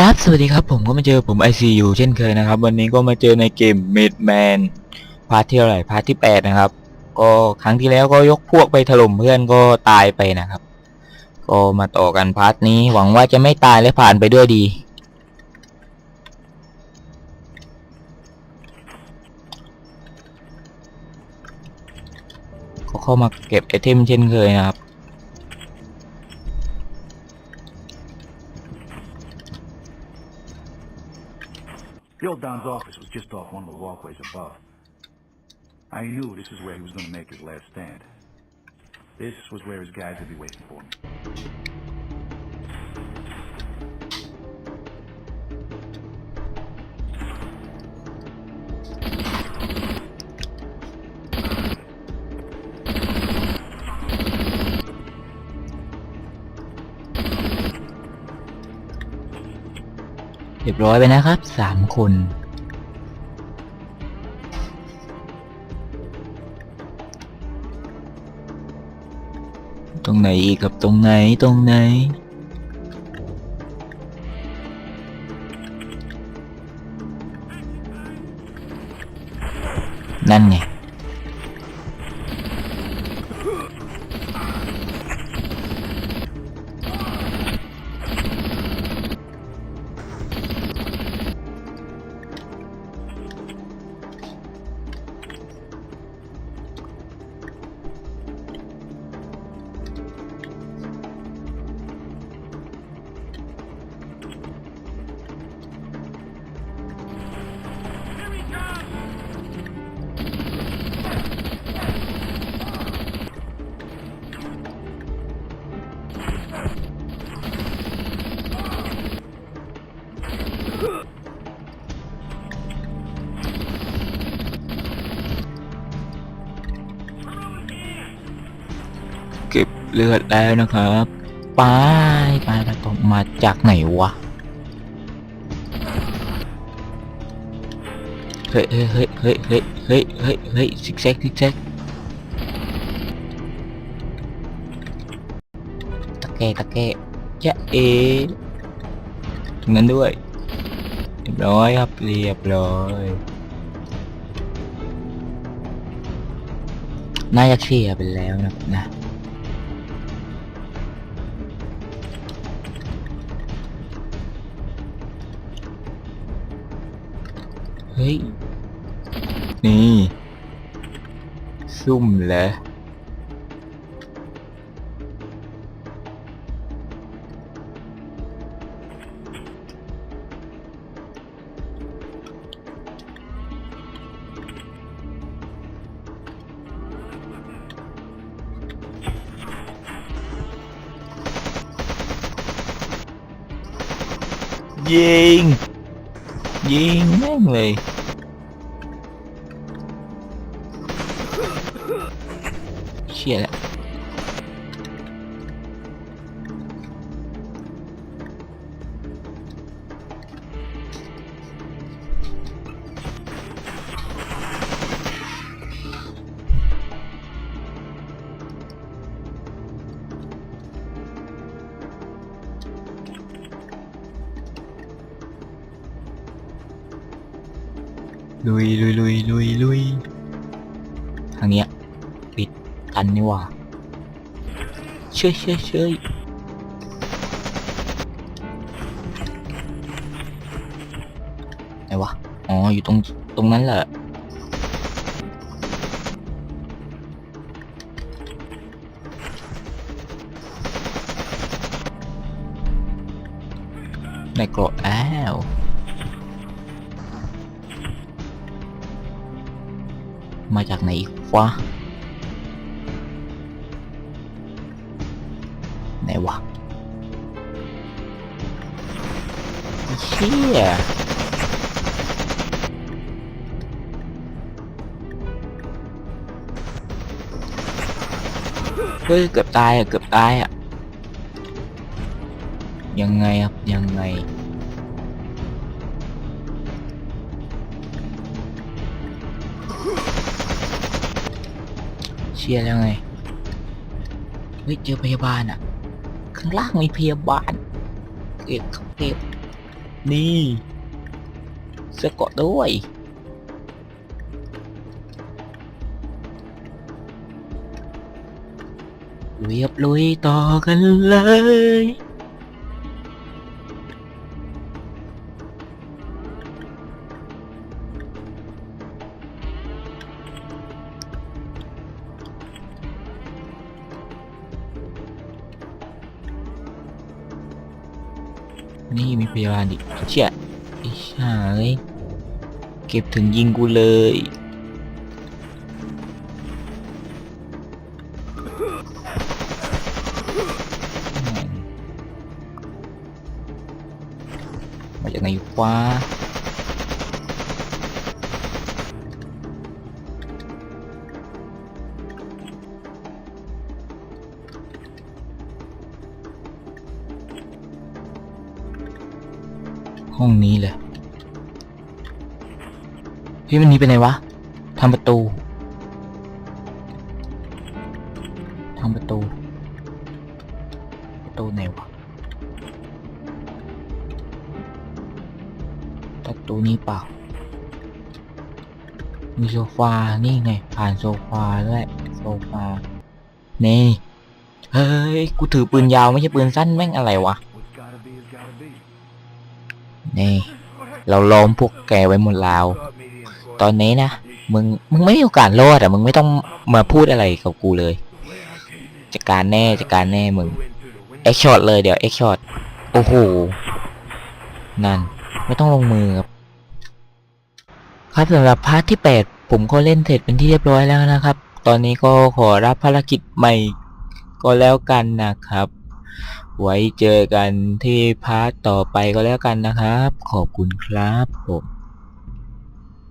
ครับ สวัสดีครับผมก็มาเจอผม ICU เช่นเคยนะครับ วันนี้ก็มาเจอในเกม Midman พาร์ทที่เท่าไหร่พาร์ทที่ 8 นะครับ ก็ครั้งที่แล้วก็ยกพวกไปถล่มเพื่อนก็ตายไปนะครับ ก็มาต่อกันพาร์ทนี้หวังว่าจะไม่ตายและผ่านไปด้วยดี ก็เข้ามาเก็บไอเทมเช่นเคยนะครับ The old Don's office was just off one of the walkways above. I knew this is where he was going to make his last stand. This was where his guys would be waiting for me. เรียบร้อยไปนะครับสามคนตรงไหนอีกครับตรงไหนตรงไหน นั่นไง เก็บเลือดแล้วนะครับไปไปไปตกมาจากไหนวะ เฮ้ยเฮ้ยเฮ้ยเฮ้ยเฮ้ยเฮ้ยเฮ้ยซิกแซกซิกแซก กตะแกจะเอตรงนั้นด้วย เรียบร้อยครับเรียบร้อย น่าจะเคลียร์ไปแล้วนะนะเฮ้ย นี่ ซุ่มเหรอ ยิง ยิงแม่งเลย เชี่ยแล้ว ลุยลุยลุยลุยลุยทางเนี้ยปิดกันนี่ว่าเชื่อเชื่อเชื่อไหนวะ อ๋อ อยู่ตรงตรงนั้นแหละในกรดแล้ว มาจากไหนอีกวะไหนวะเชี่ยเฮ้ยเกือบตายอะเกือบตายอะยังไงครับยังไง เชียร์แล้วไง เฮ้ย เจอพยาบาลอะ ข้างล่างมีพยาบาล เก็บเก็บ นี่เสื้อเกราะด้วย เรียครับลุยต่อกันเลย นี่มีพยาบาลดิเชี่ยไอ้ชาเอ้ยเก็บถึงยิงกูเลยมาจากไหนวะ ห้องนี้เลยพี่มันหนี้ไปไหนวะทำประตูทำประตู ประตูไหนวะประตูนี้เปล่า มีโซฟา นี่ไง ผ่านโซฟาด้วยโซฟา นี่ เฮ้ย กูถือปืนยาวไม่ใช่ปืนสั้นแม่งอะไรวะ นี่ เราล้อมพวกแกไว้หมดแล้ว ตอนนี้นะ มึง มึงไม่มีโอกาสรอดอะ มึงไม่ต้องมาพูดอะไรกับกูเลย จัดการแน่จัดการแน่มึง เอ็กช็อตเลยเดี๋ยวเอ็กช็อต โอ้โห นั่น ไม่ต้องลงมือครับ ครับสำหรับพาร์ทที่ 8 ผมก็เล่นเสร็จเป็นที่เรียบร้อยแล้วนะครับ ตอนนี้ก็ขอรับภารกิจใหม่ก็แล้วกันนะครับ ไว้เจอกันที่พาร์ทต่อไปก็แล้วกันนะครับ ขอบคุณครับผม